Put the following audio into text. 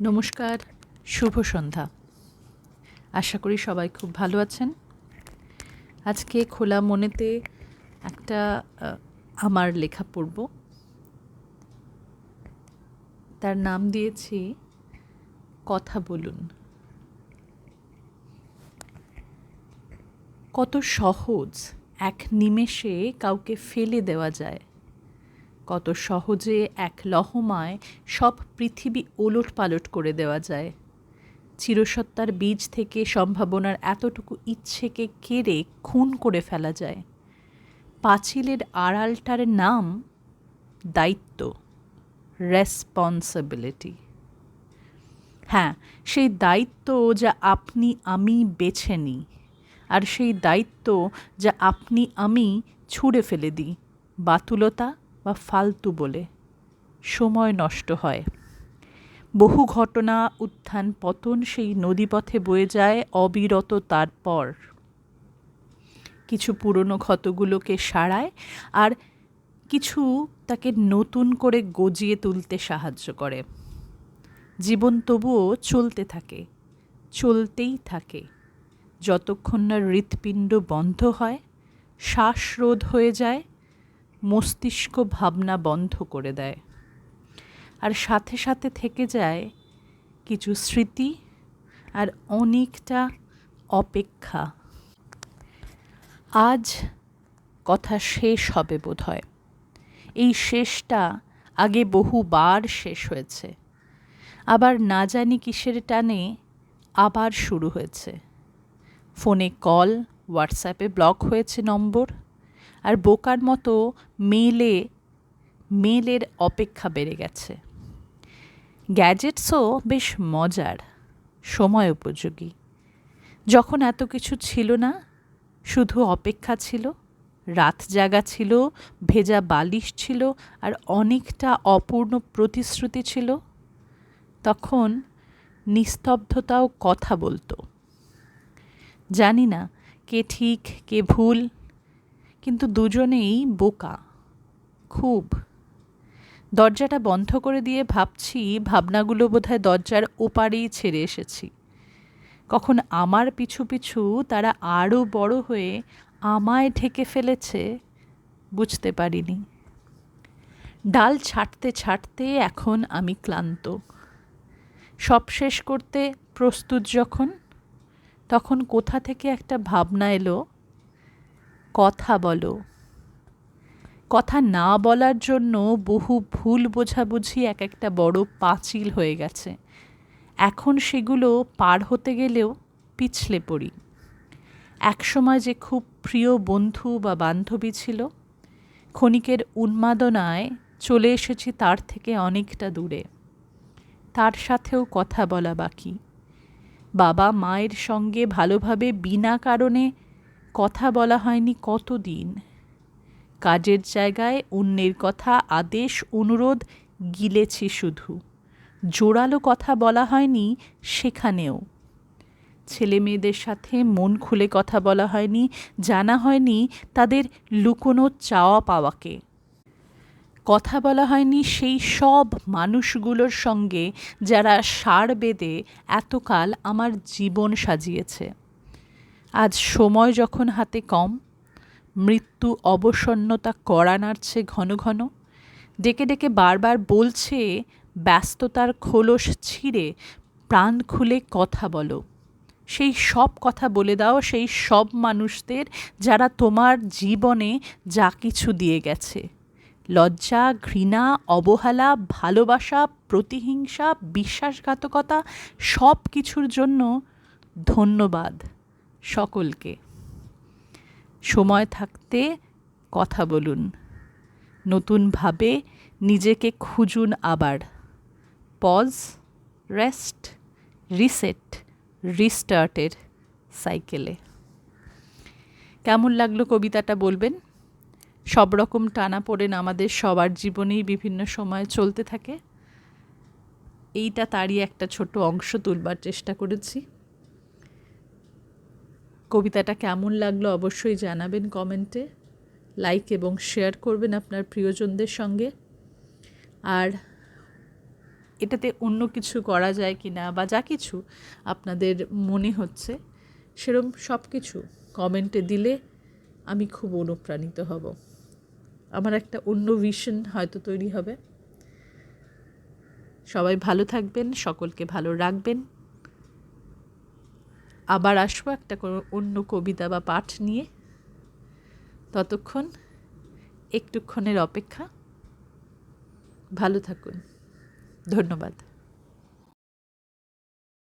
নমস্কার, শুভ সন্ধ্যা। আশা করি সবাই খুব ভালো আছেন। আজকে খোলা মনেতে একটা আমার লেখা পড়ব। তার নাম দিয়েছি, কথা বলুন। কত সহজ এক নিমেষে কাউকে ফেলে দেওয়া যায়। কত সহজে এক লহমায় সব পৃথিবী ওলট পালট করে দেওয়া যায়। চিরসত্তার বীজ থেকে সম্ভাবনার এতটুকু ইচ্ছেকে কেড়ে খুন করে ফেলা যায়। পাঁচিলের আড়ালটার নাম দায়িত্ব রেসপন্সিবিলিটি হ্যাঁ সেই দায়িত্ব যা আপনি, আমি বেছে নিই আর সেই দায়িত্ব যা আপনি, আমি ছুঁড়ে ফেলে দিই। বাতুলতা বা ফালতু বলে সময় নষ্ট হয়। বহু ঘটনা, উত্থান, পতন সেই নদীপথে বয়ে যায় অবিরত তারপর কিছু পুরনো ক্ষতগুলোকে সারায় আর কিছু তাকে নতুন করে গজিয়ে তুলতে সাহায্য করে। জীবন তবুও চলতে থাকে, চলতেই থাকে। যতক্ষণ না হৃৎপিণ্ড বন্ধ হয়, শ্বাসরোধ হয়ে যায় মস্তিষ্ক ভাবনা বন্ধ করে দেয়। আর সাথে সাথে থেকে যায় কিছু স্মৃতি আর অনেকটা অপেক্ষা। আজ কথা শেষ হবে বোধ হয় এই শেষটা আগে বহুবার শেষ হয়েছে। আবার না জানি কিসের টানে আবার শুরু হয়েছে। ফোনে কল, হোয়াটসঅ্যাপে ব্লক হয়েছে নম্বর। আর বোকার মতো মেলে, মেলের অপেক্ষা বেড়ে গেছে। গ্যাজেটসও বেশ মজার, সময় উপযোগী। যখন এত কিছু ছিল না, শুধু অপেক্ষা ছিল, রাত জাগা ছিল, ভেজা বালিশ ছিল আর অনেকটা অপূর্ণ প্রতিশ্রুতি ছিল, তখন নিস্তব্ধতাও কথা বলতো। জানি না কে ঠিক, কে ভুল কিন্তু দুজনেই বোকা, খুব। দরজাটা বন্ধ করে দিয়ে ভাবছি ভাবনাগুলো বোধহয় দরজার ওপারেই ছেড়ে এসেছি। কখন আমার পিছু পিছু তারা আরও বড় হয়ে আমায় ঢেকে ফেলেছে, বুঝতে পারিনি। ডাল ছাঁটতে ছাঁটতে এখন আমি ক্লান্ত। সব শেষ করতে প্রস্তুত যখন, তখন কোথা থেকে একটা ভাবনা এলো কথা বলো। কথা না বলার জন্য বহু ভুল বোঝাবুঝি এক একটা বড় পাঁচিল হয়ে গেছে। এখন সেগুলো পার হতে গেলেও পিছলে পড়ি। একসময় যে খুব প্রিয় বন্ধু বা বান্ধবী ছিল, ক্ষণিকের উন্মাদনায় চলে এসেছি তার থেকে অনেকটা দূরে। তার সাথেও কথা বলা বাকি। বাবা মায়ের সঙ্গে ভালোভাবে বিনা কারণে কথা বলা হয়নি কতদিন। কাজের জায়গায় অন্যের কথা, আদেশ, অনুরোধ গিলেছি শুধু। জোরালো কথা বলা হয়নি সেখানেও। ছেলে মেয়েদের সাথে মন খুলে কথা বলা হয়নি, জানা হয়নি তাদের লুকোনো চাওয়া পাওয়াকে। কথা বলা হয়নি সেই সব মানুষগুলোর সঙ্গে যারা সার বেঁধে এতকাল আমার জীবন সাজিয়েছে। আজ সময় যখন হাতে কম, মৃত্যু অবসন্নতা কড়া নাড়ছে ঘন ঘন। ডেকে ডেকে বারবার বলছে, ব্যস্ততার খোলস ছিঁড়ে প্রাণ খুলে কথা বলো। সেই সব কথা বলে দাও, সেই সব মানুষদের যারা তোমার জীবনে যা কিছু দিয়ে গেছে। লজ্জা, ঘৃণা, অবহেলা, ভালোবাসা, প্রতিহিংসা, বিশ্বাসঘাতকতা সব কিছুর জন্য ধন্যবাদ। সকলকে। সময় থাকতে কথা বলুন। নতুনভাবে নিজেকে খুঁজুন আবার। পজ, রেস্ট, রিসেট, রিস্টার্টের সাইকেলে। কেমন লাগল কবিতাটা বলবেন? সব রকম টানা পড়েন আমাদের সবার জীবনেই বিভিন্ন সময় চলতে থাকে। এইটা তারই একটা ছোট অংশ তুলবার চেষ্টা করেছি। কবিতাটা কেমন লাগল অবশ্যই জানাবেন কমেন্টে। লাইক এবং শেয়ার করবেন আপনার প্রিয়জনদের সঙ্গে। আর এটাতে অন্য কিছু করা যায় কি না বা যা কিছু আপনাদের মনে হচ্ছে, সেরম সব কিছু কমেন্টে দিলে আমি খুব অনুপ্রাণিত হব। আমার একটা অন্য ভিশন হয়তো তৈরি হবে। সবাই ভালো থাকবেন, সকলকে ভালো রাখবেন। আবার আসব একটা অন্য কবিতা বা পাঠ নিয়ে। ততক্ষণ একটুক্ষণের অপেক্ষা। ভালো থাকুন। ধন্যবাদ।